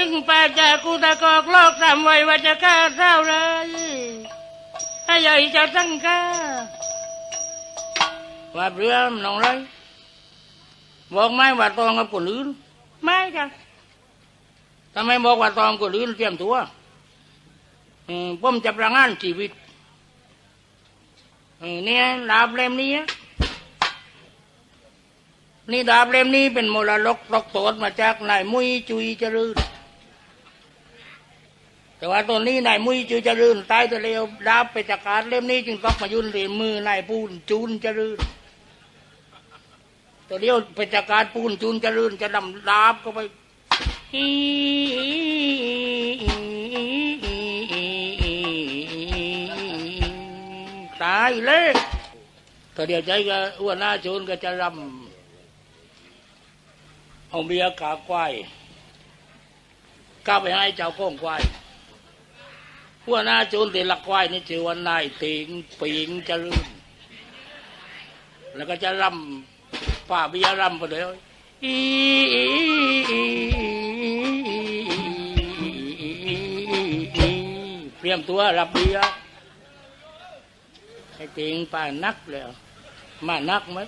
ถึงป่าจากกูตะกอกลอกทำไว้ว่าจะฆ่าเท่าไรให้ใหญ่จะตั้งฆ่าว่าเรือมน้องเลยบอกไหมว่าตองกับคนอื่นไม่จ้ะทำไมบอกว่าตองกับคนอื่นเตรียมตัวอืมผมจะประงานชีวิตอืมเนี่ยดาบเล่มนี้นะนี่ดาบเล่มนี้เป็นมรดกตกตดมาจากนายมุ้ยจุยเจริญ แต่ว่าตอนนี้นายมุ้ยจุยเจริญตายแต่เร็วดาบไปจากการเล่มนี้จึงต้องมายุ่นเรียญมือนายปูนจูนจริญตัวเดียวไปจากการปูนจูนจริญจะดำดาบก็ไปตายเลยตัวเดียวใจก็อ้วนหน้าจูนก็จะรำเอาเบียร์กาควายก้าไปให้เจ้าก้องควาย หัวหน้าจรเตลักควายนี่ชื่อว่านายติงปิงเจริญแล้วก็จะรำป่าเบียร์รำไปเลยอีเตรียมตัวรับเบียร์ไอ้ติงป่านักแล้วมานักไหม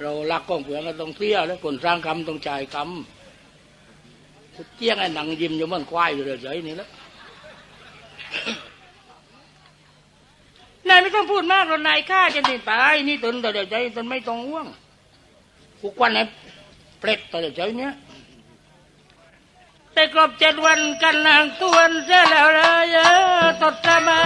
เราลักก้องเผืองก็ต้องเที่ยวแล้วคนสร้างคำต้องจ่ายคำเจี้ยงไอ้หนังยิ้มอยู่มันควายอยู่เลยเฉยนี่แล้ว นายไม่ต้องพูดมากหรอกนายข้าจะนี่ตายนี่ตนแต่เดี๋ยวใจตนไม่ต้องห่วงกูกวันไอ้เปรตแต่เดี๋ยวใจเนี้ยแต่กรอบเจ็ดวันกันนางตวนเสียแล้วเลยเออตดสมา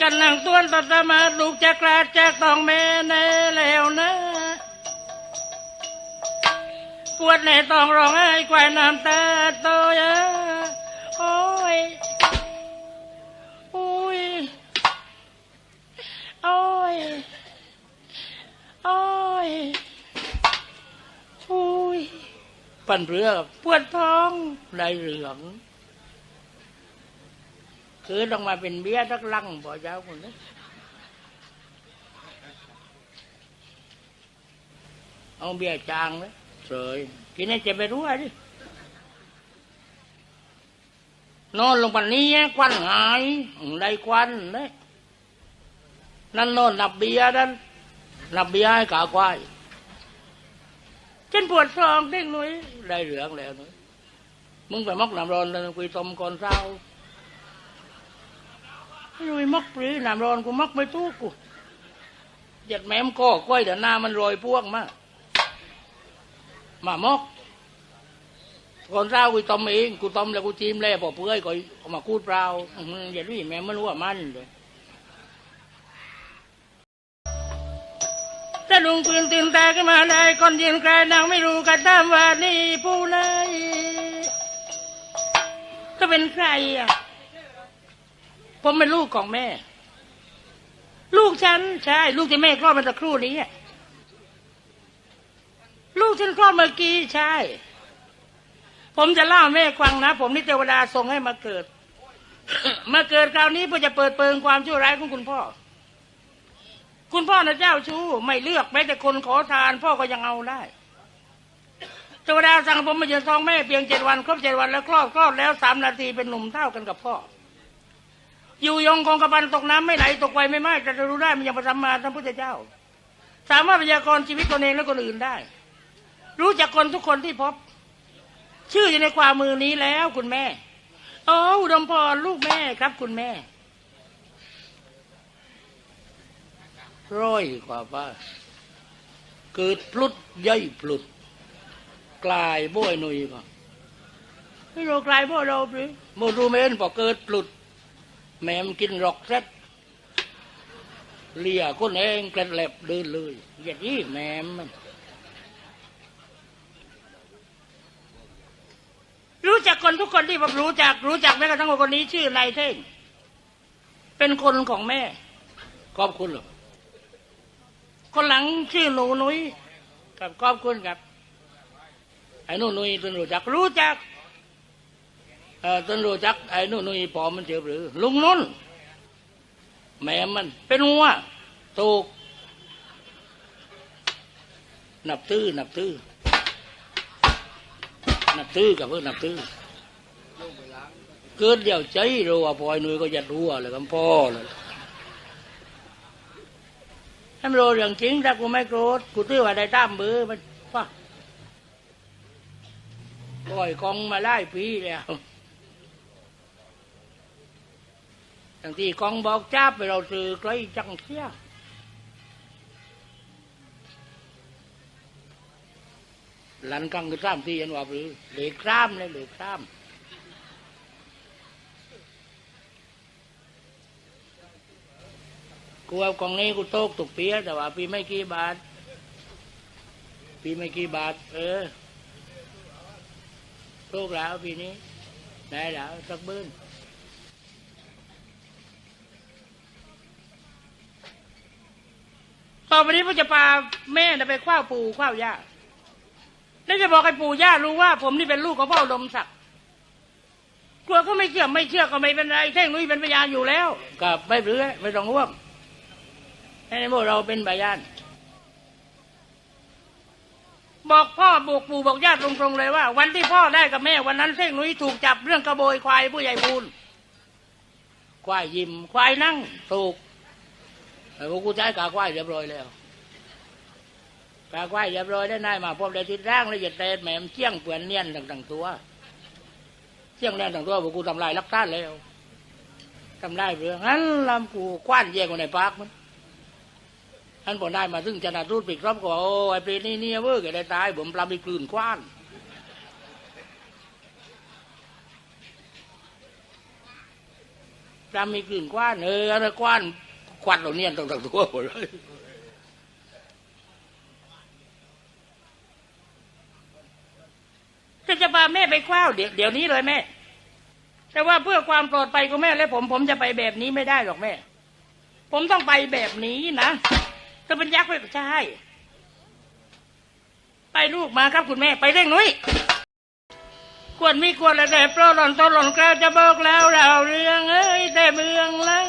กันนางต้วนตัดมาลูกจะกลาดจากตองแม่แน่แล้วนะปวดในตองร้องไห้ควายน้ำตาโตยะโอ้ยโอ้ยโอ้ยโอ้ยโอ้ยปั่นเรือปวดท้องในเหลือง คือต้องมาเป็นเบี้ยทักลังบ่เจ้าคนนี้เอาเบี้ยจางเลยเสยกินให้เจ็บไปรู้อะไรดินอนลงปันนี้ควันหายได้ควันเลยนั่นนอนนับเบียร์นั่นนับเบียร์ให้กาควายฉันปวดท้องเด้งหนุ่ยได้เหลืองแล้วหนุ่ยมึงไปมอกน้ำร้อนแล้วคุยต้มก่อนเช้า ไม่รู้มักปรีน้ำร้อนกูมักไม่ตู้กูเหยัดแม่มก็ก้อยแต่หน้ามันโรยพวกมาหมามอกก่อนเช้ากูต้มเองกูต้มแล้วกูจิ้มแล้วพอเปื่อยก็เอามาคูดเปล่าอย่ารู้แม่มันรู้ว่ามันเลยถ้าลุงปืนตื่นตาขึ้นมาได้ก่อนย็นใครนางไม่รู้กันตามว่านี่ผู้ไหนก็เป็นใครอะ ผมเป็นลูกของแม่ ลูกฉันใช่ ลูกที่แม่คลอดมาสักครู่นี้ลูกฉันคลอดเมื่อกี้ใช่ ผมจะเล่าแม่ฟังนะ ผมนี่เทวดาส่งให้มาเกิด มาเกิดคราวนี้เพื่อจะเปิดเปิงความชั่วร้ายของคุณพ่อ คุณพ่อนะเจ้าชู้ไม่เลือกแม้แต่คนขอทาน พ่อก็ยังเอาได้เทวดาสั่งผมมาเยือนท้องแม่เพียงเจ็ดวันครบเจ็ดวันแล้วคลอดคลอดแล้วสามนาทีเป็นหนุ่มเท่ากันกับพ่อ อยู่ยงคงกระพันตกน้ำไม่ไหลตกไฟไม่ไหม้แต่จะรู้ได้มันยังประทัมาท่านพุทธเจ้า สามารถพยากรณ์ชีวิตตนเองและคนอื่นได้ รู้จักคนทุกคนที่พบ ชื่ออยู่ในความมือนี้แล้วคุณแม่โอ้อุดมพรลูกแม่ครับคุณแม่ร้อยกว่าป้าเกิดพลุดย่อยพลุด กลายบ่อยหนุ่ยก็ไม่รู้กลายบ่อยเราหรือโมรูเมนพอเกิดพลุด แม่มนกินรอกเซ็ตเลียคนเองกระแลบเดินเลยอย่างนี้แม่มันรู้จักคนทุกคนที่ผมรู้จัก รู้จักแม้กระทั่งคนนี้ชื่อนายเท่ง เป็นคนของแม่ขอบคุณหรอคนหลังชื่อหนูนุ้ยกับขอบคุณครับไอ้หนูนุ้ยต้นรู้จักรู้จัก ต้นรู้จักไอ้นู่นนุ้ยปอมมันเจ็บหรือ ลุงนุ่นแม่มันเป็นหัวถูกนับตื้อนับตื้อนับตื้อกับเพื่อนนับตื้อเกิดเดี๋ยวใจรู้ว่าพลอยนุ่ยก็ยัดหัวเลยกับพ่อเลยให้มันรู้เรื่องจริงถ้ากูไม่โกรธกูตื้อว่าได้ตามมือมันป่ะปล่อยกองมาไล่ปีแล้ว ทั้งที่กองบอกจ้าไปเราซื้อไกล้จังเสียหลันกังคือสามทียันว่าหรือเหล็กซ้ำเลยเหล็กซ้ำกูเอากองนี้กูโตกตกเปียแต่ว่าปีไม่กี่บาท ปีไม่กี่บาท เออโชคแล้วปีนี้ได้แล้วสักบื้น ต่อไปนี้พ่อจะพาแม่นะไปคว้าปู่คว้าย่าแล้วจะบอกให้ปู่ย่ารู้ว่า ผมนี่เป็นลูกของพ่ออุดมศักดิ์กลัวเขาไม่เชื่อไม่เชื่อก็ไม่เป็นไรเท่งนุ้ยเป็นพยานอยู่แล้วกับไม่เรือไม่ต้องห่วงให้พวกเราเป็นพยาน บอกพ่อบอกปู่บอกญาติตรงๆเลยว่า วันที่พ่อได้กับแม่ วันนั้นเท่งนุ้ยถูกจับเรื่องกระโบยควายผู้ใหญ่บูนควายยิ้มควายนั่งถูก พวกกูใช้กาควายเรียบร้อยแล้วกาควายเรียบร้อยได้นายมาพบได้ทิศร่างแล้วเหยียดเตะแหมมเชี่ยงเปลือนเนียนต่างๆตัวเชี่ยงเนียนต่างตัวพวกกูทำลายรักท่านแล้วทำลายเรื่องนั้นลำกูคว้านแยกไว้ในปากมันท่านบอกได้มาซึ่งชนะทูตปิดรอบก็บอกโอ้ไอ้ปีนี้เนี่ยเว้ยแกได้ตายผมปลาไปกลืนคว้านจำมีกลิ่นกว้านเอออะไรกว้าน ควันเราเนี่ยต่างๆตัวหมดเลยจะจะพาแม่ไปคว้าเดี๋ยวเดี๋ยวนี้เลยแม่ แต่ว่าเพื่อความปลอดภัยของแม่และผม ผมจะไปแบบนี้ไม่ได้หรอกแม่ ผมต้องไปแบบนี้นะจะเป็นยักษ์ไปใช่ไปลูกมาครับคุณแม่ไปเร่งนุ้ยควรมีควรและแต่โปรหล่อนต้นหล่อนแกล้วจะบอกแล้วเราเรื่องเอ้ยแต่เมืองลัง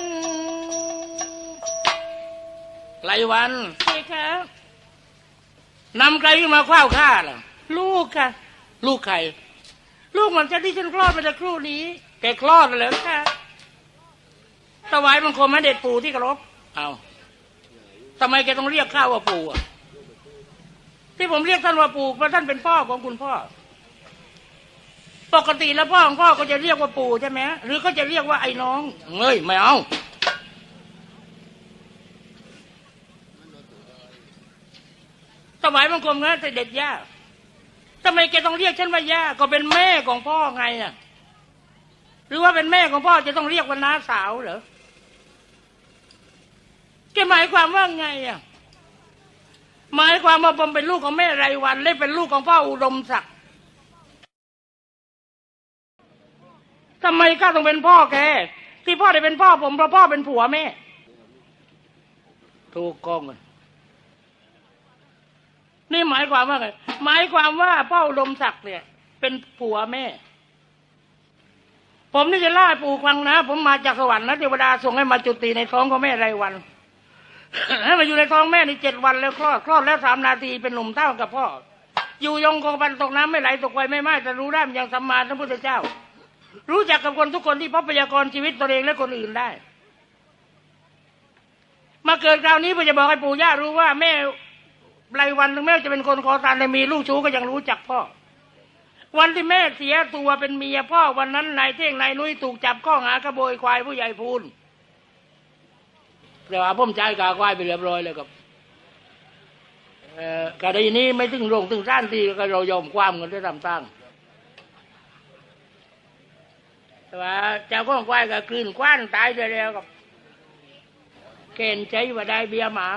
ไรวันพี่ครับนำใครขึ้นมาคว้าวข้าล่ะ ลูกค่ะ ลูกใคร ลูกเหมือนจะที่ฉันคลอดมาจากครู่นี้ แกคลอดแล้วเหรอค่ะถวายบังคมให้เด็ดปู่ที่เคารพเอาทำไมแกต้องเรียกข้าว่าปู่อะที่ผมเรียกท่านว่าปู่เพราะท่านเป็นพ่อของคุณพ่อ ปกติแล้วพ่อของพ่อก็จะเรียกว่าปู่ใช่ไหมหรือก็จะเรียกว่าไอ้น้องเฮ้ยไม่เอา ถวายบังคมนแต่เด็ดย่าทำไมแกต้องเรียกฉันว่าย่าก็เป็นแม่ของพ่อไงอะ หรือว่าเป็นแม่ของพ่อจะต้องเรียกว่าน้าสาวเหรอแกหมายความว่าไงอะหมายความว่าผมเป็นลูกของแม่ไรวันและเป็นลูกของพ่ออุดมศักดิ์ทำไมข้าต้องเป็นพ่อแกที่พ่อได้เป็นพ่อผมเพราะพ่อเป็นผัวแม่ ถูกกองกัน นี่หมายความว่าไงหมายความว่าพ่ออุดมศักดิ์เนี่ย เป็นผัวแม่ ผมนี่จะเล่าปู่ฟังนะ ผมมาจากสวรรค์นะเทวดาส่งให้มาจุติในท้องของแม่ไรายวันให้มาอยู่ในท้องแม่นี่เจ็ดวันแล้วคลอดคลอดแล้วสามนาทีเป็นหนุ่มเท่ากับพ่อ อยู่ยงคงปันตกน้ำไม่ไหลตกไฟไม่ไหม้แต่รู้ได้มันยังสัมมาสัมพุทธเจ้า รู้จักกับคนทุกคนที่พบพยากรชีวิตตัวเองและคนอื่นได้ มาเกิดคราวนี้เพื่อจะบอกให้ปู่ย่ารู้ว่าแม่ ไรวันถึงแม้จะเป็นคนขอทานแต่มีลูกชู้ก็ยังรู้จักพ่อ วันที่แม่เสียตัวเป็นเมียพ่อวันนั้นนายเท่งนายนุ้ยถูกจับข้อหาขโมยควายผู้ใหญ่พูนแต่ว่าผมใจกาควายไปเรียบร้อยแล้วกับเอ่อกรณีนี้ไม่ถึงโรงถึงร้านที่ก็เรายอมความกันได้ตามตั้งแต่ว่าเจ้าของควายก็กลืนคว้านตายไปแล้วกับเกณฑ์ใจว่าได้เบียร์หมา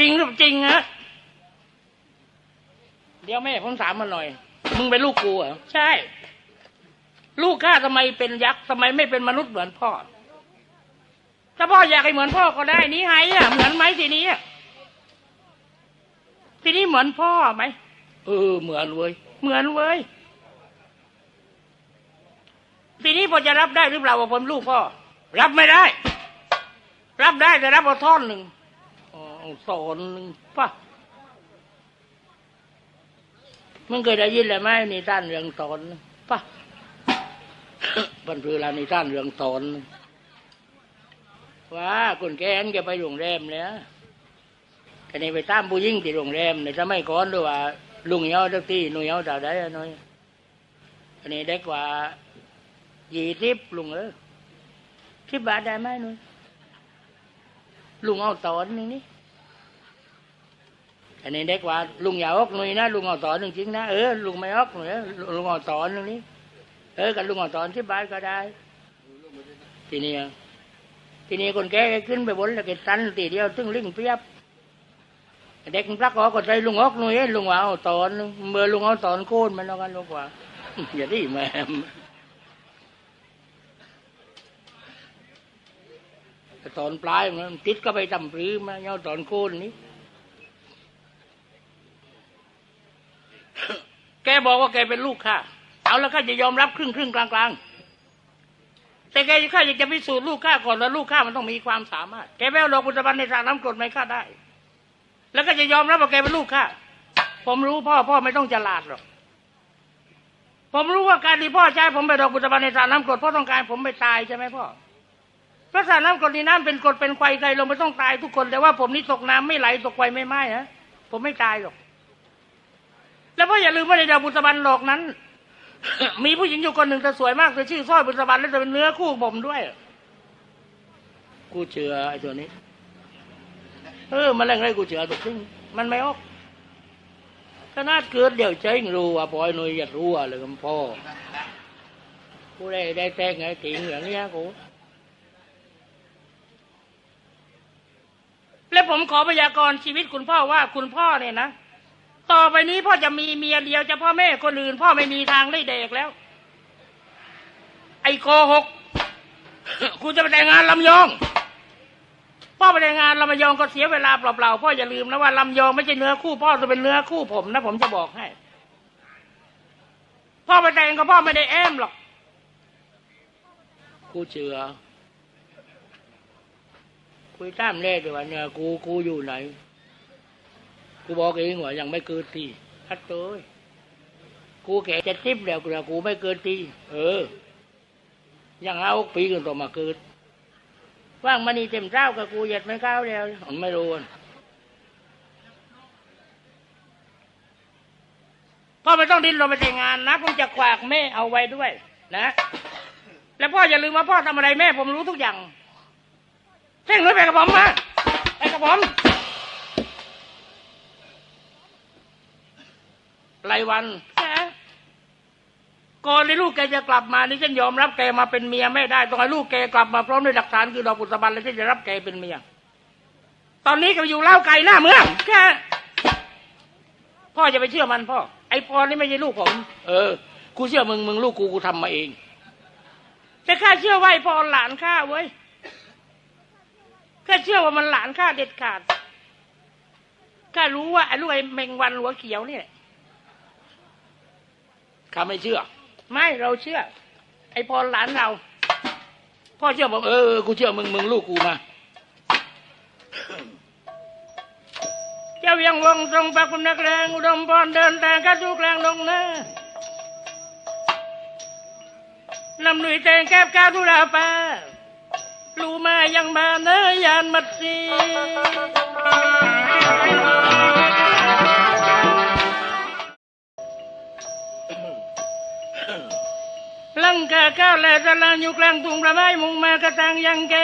จริงหรือจริงฮะเดี๋ยวแม่ผมถามมันหน่อย มึงเป็นลูกกูเหรอใช่ ลูกข้าทำไมเป็นยักษ์ทำไมไม่เป็นมนุษย์เหมือนพ่อ ถ้าพ่ออยากให้เหมือนพ่อก็ได้นี่ไงอะเหมือนไหมทีนี้อะทีนี้เหมือนพ่อไหมเออ เหมือนเว้ยเหมือนเว้ยทีนี้พอจะรับได้หรือเปล่าว่าผมลูกพ่อรับไม่ได้ รับได้แต่รับเอาท่อนหนึ่งอ๋อ สอนป่ะมึงเคยได้ยินเลยไหมนิทานเรื่องสอนป่ะบันพือเรานิทานเรื่องสอนว่าคนแก่นแกไปโรงแรมแล้วแค่นี้ไปตามผู้หญิงที่โรงแรมในสมัยก่อนด้วยว่า ลุงเหี่ยวทักที่หนุ่ยเหี่ยวจาได้อะน้อยอันนี้เด็กว่ายี่สิบลุงเออสิบบาทได้ไหมหนุ่ยลุงเอาตอนนึ่งนี่ อันนี้เด็กว่าลุงอย่าออกหนุ่ยนะลุงเอาตอนหนึ่งจริงนะเออลุงไม่ออกหนุ่ยเออลุงเอาตอนหนึ่งนี่เออกับลุงเอาตอนสิบบาทก็ได้ ทีนี้ทีนี้คนแก่ขึ้นไปบนแล้วแกตันตีเดียวตึงลิงเปียบเด็กนพลักออกก็ใจลุงออกหน่อยเอ้ยลุงว่าเอาตอนเมื่อลุงเอาตอนโค่นมันแล้วกันลุงว่าอย่าดีแม่มแต่ตอนปลายมันติดก็ไปทำปรือมาเอาตอนโค่นนี้ แกบอกว่าแกเป็นลูกข้าเอาแล้วข้าจะยอมรับครึ่งครึ่งกลางกลางแต่แกข้าอยากจะพิสูจน์ลูกข้าก่อนว่าลูกข้ามันต้องมีความสามารถ แกไม่เอาดอกบุญตบันในสระน้ำกรดไหมข้าได้ แล้วก็จะยอมรับว่าแกเป็นลูกข้าผมรู้พ่อพ่อไม่ต้องฉลาดหรอกผมรู้ว่าการที่พ่อใช้ผมไปดอกบุญตบันในสระน้ำกรดเพ่อต้องการผมไปตายใช่ไหมพ่อเพราะสระน้ำกรดนี่น้ำเป็นกรดเป็นไฟใครลงไปต้องตายทุกคนแต่ว่าผมนี่ตกน้ำไม่ไหลตกไฟไม่ไหม้ฮะผมไม่ตายหรอก แล้วพ่ออย่าลืมว่าในดาวบุษบันหลอกนั้น มีผู้หญิงอยู่คนหนึ่งแต่สวยมากเธอชื่อสร้อยบุษบันและจะเป็นเนื้อคู่ผมด้วยกูเชื่อไอ้ตัวนี้ เออมันแรงไรกูเชื่อถูกซึ่งมันไม่ออกขนาดเกิดเดี๋ยวใจงรู้ว่าปล่อยหน่ยอยากรู้อะไรกับพ่อกูได้ได้แต่งไงติงอย่างเนี้ยกูและผมขอพยากรณ์ชีวิตคุณพ่อว่าคุณพ่อเนี่ยนะ ต่อไปนี้พ่อจะมีเมียเดียวจะพ่อแม่คนอื่น พ่อไม่มีทางได้เด็กแล้ว ไอ้โกหกคุณจะไปแต่งงานลำยอง พ่อไปแต่งงานลำยองก็เสียเวลาเปล่าๆพ่ออย่าลืมนะว่าลำยองไม่ใช่เนื้อคู่พ่อจะเป็นเนื้อคู่ผมนะผมจะบอกให้ พ่อไปแต่งก็พ่อไม่ได้แอมหรอกกูเชื่อคุยตามแรกเลยว่าเนี่ยกูกูอยู่ไหน กูบอกเองว่ายังไม่เกินทีฮัตโต้ยกูแก่เจ็ดสิบแล้วกูกูไม่เกินทีเออ ยังเอาปีกันต่อมาเกิดว่างมานี่เต็มเจ้ากับกูเหยียดไม่เข้าวแล้วมันไม่รู้พ่อไม่ต้องดิ้นรนไปแต่งงานนะผมจะขวากแม่เอาไว้ด้วย นะแล้วพ่ออย่าลืมว่าพ่อทำอะไรแม่ผมรู้ทุกอย่างเท่งเลยไปกับผมมาไปกับผม ไรวันแกก่อนที่ลูกแกจะกลับมานี่ฉันยอมรับแกมาเป็นเมียไม่ได้ต้องให้ลูกแกกลับมาพร้อมด้วยหลักฐานคือดอกบุษบันแล้วฉันจะรับแกเป็นเมียตอนนี้แกอยู่เล่าไก่หน้าเมืองแกพ่อจะไปเชื่อมันพ่อ ไอ้ปอนี่ไม่ใช่ลูกผม เออกูเชื่อมึงมึงลูกกูกูทำมาเอง แต่ข้าเชื่อว่าไอ้ปอนหลานข้าเว้ยข้าเชื่อว่ามันหลานข้าเด็ดขาดข้ารู้ว่าไอ้ลูกไอ้เมงวันหัวเขียวเนี่ย ข้าไม่เชื่อ ไม่เราเชื่อ ไอ้ปอนหลานเรา พ่อเชื่อผมเออกูเชื่อมึงมึงลูกกูมาเจ้ายังวงตรงปากคุณนักแรงอุดมพรเดินแต่ข้าทุกแรงลงนะลำหนุ่ยแต่งแก้บก้าวทุราปาลูมายังมาเนยยานมัดสี ลังกาข้าวแลตะลางอยู่กลางทุ่งประไม้มุงมากระตังยังแก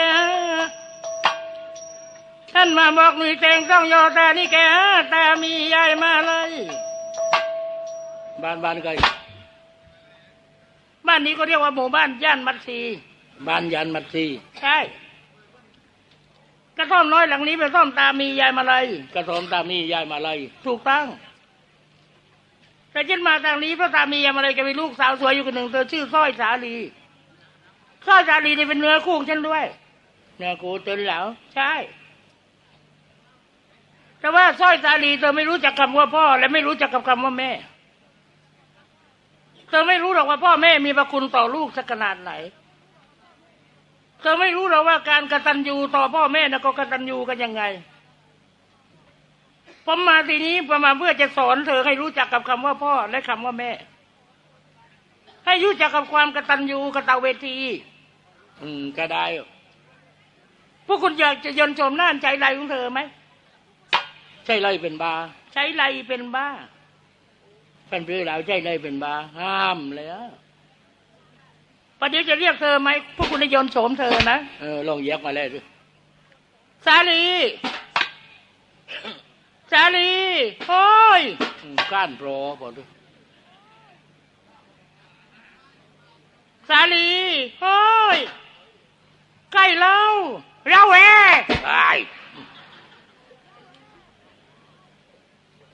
ท่านมาบอกหนุ่ยแตงต้องยอตานี่แกตามียายมาเลยบ้านบ้านใครบ้านนี้ก็เรียกว่าหมู่บ้านย่านมัดสีบ้านยันมัดซีใช่กระท่อมน้อยหลังนี้เป็นกระท่อมตามียายมาเลยกระสอมตามียายมาไล่ถูกต้อง แต่ฉันมาทางนี้เพราะสามียังอะไรจะมีลูกสาวสวยอยู่คนหนึ่งเธอชื่อสร้อยสาลีสร้อยสาลีนี่เป็นเนื้อคู่ของฉันด้วยเนื้อกูตื่นแล้วใช่ แต่ว่าสร้อยสาลีเธอไม่รู้จักคำว่าพ่อ และไม่รู้จักกับคำว่าแม่ เธอไม่รู้หรอกว่าพ่อแม่มีพระคุณต่อลูกสักขนาดไหนเธอไม่รู้หรอกว่าการกระตัญญูต่อพ่อแม่นะก็กระตัญญูกันยังไง ผมมาทีนี้ประมาณเพื่อจะสอนเธอให้รู้จักกับคำว่าพ่อและคำว่าแม่ ให้รู้จักกับความกตัญญูกตเวที อืม ก็ได้พวกคุณอยากจะยนต์โฉมหน้าใจไรของเธอไหมใช่เลยเป็นบาใช้ไรเป็นบ้าเป็นปลื้อแล้วใช่เลยเป็นบาห้ามเลยอะประเดี๋ยวจะเรียกเธอไหมพวกคุณจะยนต์โฉมเธอนะเออลองแยกมาเลยดิสาลี สาลีโอ้ยอืมก้านโปรพอดูสาลีโอ้ยใกล้เล่าเราแอไอ้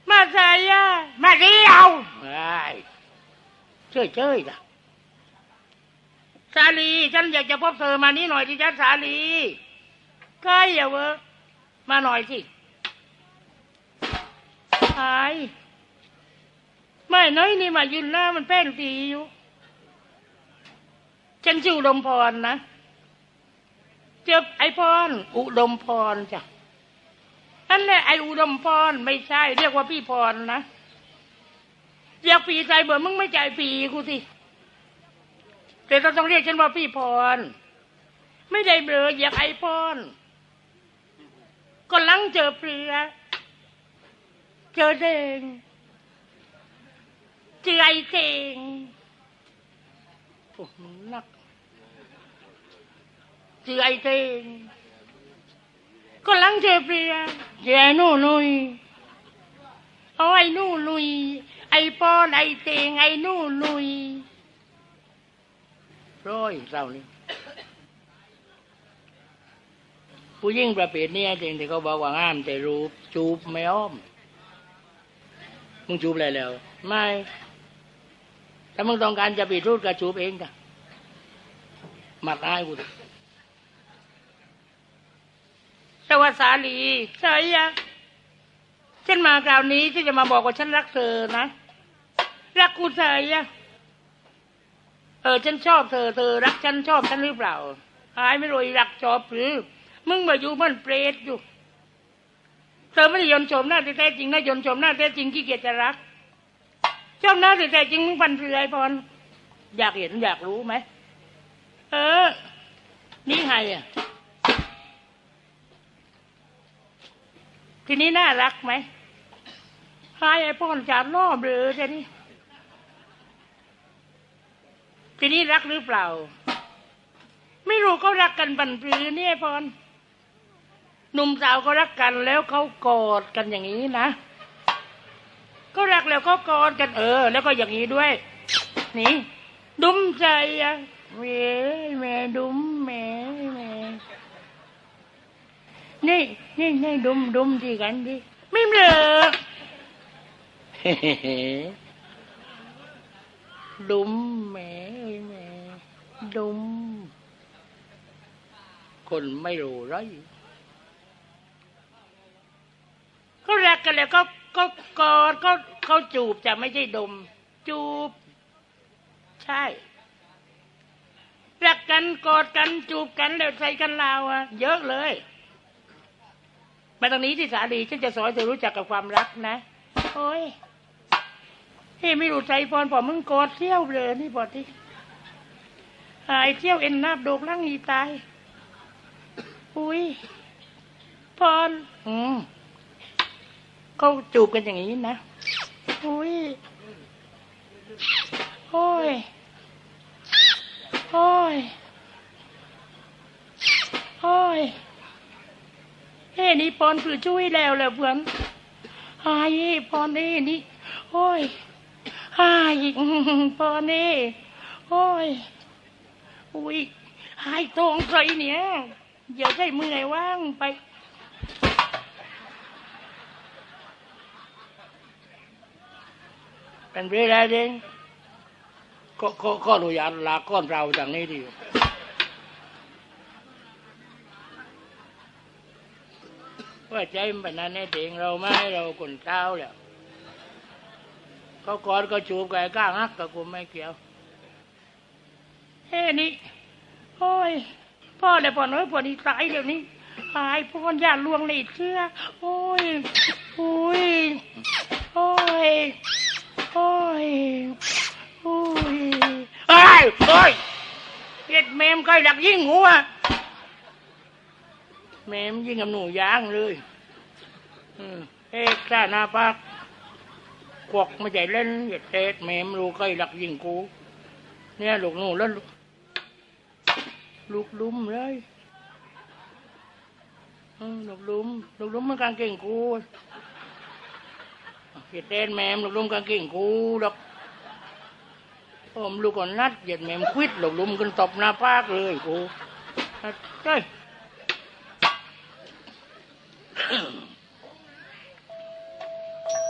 มาใส่ยามาเดียวไอ้เจ้ยเจ้ยจ้ะสาลีฉันอยากจะพบเธอมานี่หน่อยที่จ้าสาลีใกล้อย่าเวอะมาหน่อยสิ หายไม่น้อยนี่มายืนหน้ามันแป้งตีอยู่ฉันชื่ออุดมพรนะเจ็บไอพรอุดมพรจ้ะนั่นแหละไออุดมพรไม่ใช่ เรียกว่าพี่พรนะอยากปีใจเบื่อมึงไม่ใจปีกูสิแต่เราต้องเรียกฉันว่าพี่พร ไม่ได้เบลออยากไอพรก็ลังเจอเปลือ เจอเด้งเจอไอเต่งโอ้โหนักชื่อไอเตงก็หลังเจอเปรียเจอไอ้หนู่นุยเอาไอ้นู่นุยไอ้ปอนไอ้เตงไอ้นู่นุยร้อยเศร้านี่ผู้ยิ่งประเภทนี้ยจริงที่เขาบอกว่าห้ามแต่รูปจูบไม่อ้อม มึงจูบอะไรแล้ว ไม่ ถ้ามึงต้องการจะไปรูดก็จูบเองกันมาตายกูสวัสสาลีใช่ยะฉันมาคราวนี้ที่จะมาบอกว่าฉันรักเธอนะ รักกูใช่ยะเออฉันชอบเธอเธอ รักฉันชอบฉันหรือเปล่าหายไม่รู้รักชอบหรือ มึงมาอยู่มันเปรตอยู่ เธอไม่ได้ยนต์โฉมหน้าที่แท้จริงนะยนต์โฉมหน้าแท้จริงขี้เกียจจะรักชอบหน้าที่แท้จริงมึงพันเรือไอพรอยากเห็นอยากรู้ไหมเออ นี่ไงอะ ทีนี้น่ารักไหมหายไอ้พ่อนจานล่อเบลอทีนี้ทีนี้รักหรือเปล่า ไม่รู้เขารักกันบันปรือเนี่ยพร หนุ่มสาวก็รักกันแล้วเขากอดกันอย่างนี้นะก็รักแล้วเขากอดกันเออ แล้วก็อย่างนี้ด้วย นี่ ดุมใจอะแม่แม่ดุมแม่แม่นี่นี่นี่ดุมดุมทีกันดิไม่เหลือดุมแม่แม่ดุมคนไม่รู้ไร ก็รักกันแล้วก็ก็กอดก็เขาจูบจะไม่ใช่ดม จูบ ใช่รักกันกอดกันจูบกันแล้วใส่กันลาวอะเยอะเลย มาตรงนี้ที่สาลีฉันจะสอนเธอรู้จักกับความรักนะ โอ้ยเฮ้ยไม่รู้ใจพรพอมึงกอดเที่ยวเลยนี่บอดที่หายเที่ยวเอ็นนาบโดกลังอีตาย อุ้ยพรอืม เขาจูบกันอย่างนี้นะอุ้ยโอ้ยโอ้ยโอ้ยเฮ้นี่ปอนคือช่วยแล้วแหละเพื่อนหายปอนนี่นี่โอ้ยหายปอนนี่โอ้ยอุ้ยหายตรงใครเนี่ยอย่าใช้มือไหนว่างไป เป็นไปได้จริงก็ก็ก็รู้ยาลาก้อนเราจากนี้ดีว่าใจมันเป็นนั้นแน่ยงเราไม่เราคนเก้าแล้วเขากอดก็จูบกันก้างฮักกับกูไม่เกี่ยวเฮ้นี่โอ้ยพ่อเลยพ่อน้อยพ่อนี่ตายเดี๋ยวนี้ตายพ่ออย่าลวงเลยเชื่อโอ้ยโอ้ยโอ้ยอ้ ยโอ้ยเอ้ยเอ้ยเฮ็ดแมมใครดักยิงหัวแมมยิ่งกับหนูยางเลยเอ๊ะข้าหน้าปักกวกไม่ใจเล่นอย่าเตะแมมรู้ใครหลักยิงกู เนี่ยลูกหนูแล้วลูกลูกลุ่มเลยลูกลุ่มลูกลุ่มมันกางเก่งกู เหยียดเต้นแมมหลบลุมกางเกงกูดอกผมลูกก่อนนัดเหยียดแมมควิดหลบลุมกันตบหน้าปากเลยกูเฮ้ย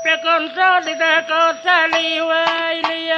ประกอบซอสแต่ก็ซาลีไว้เลีย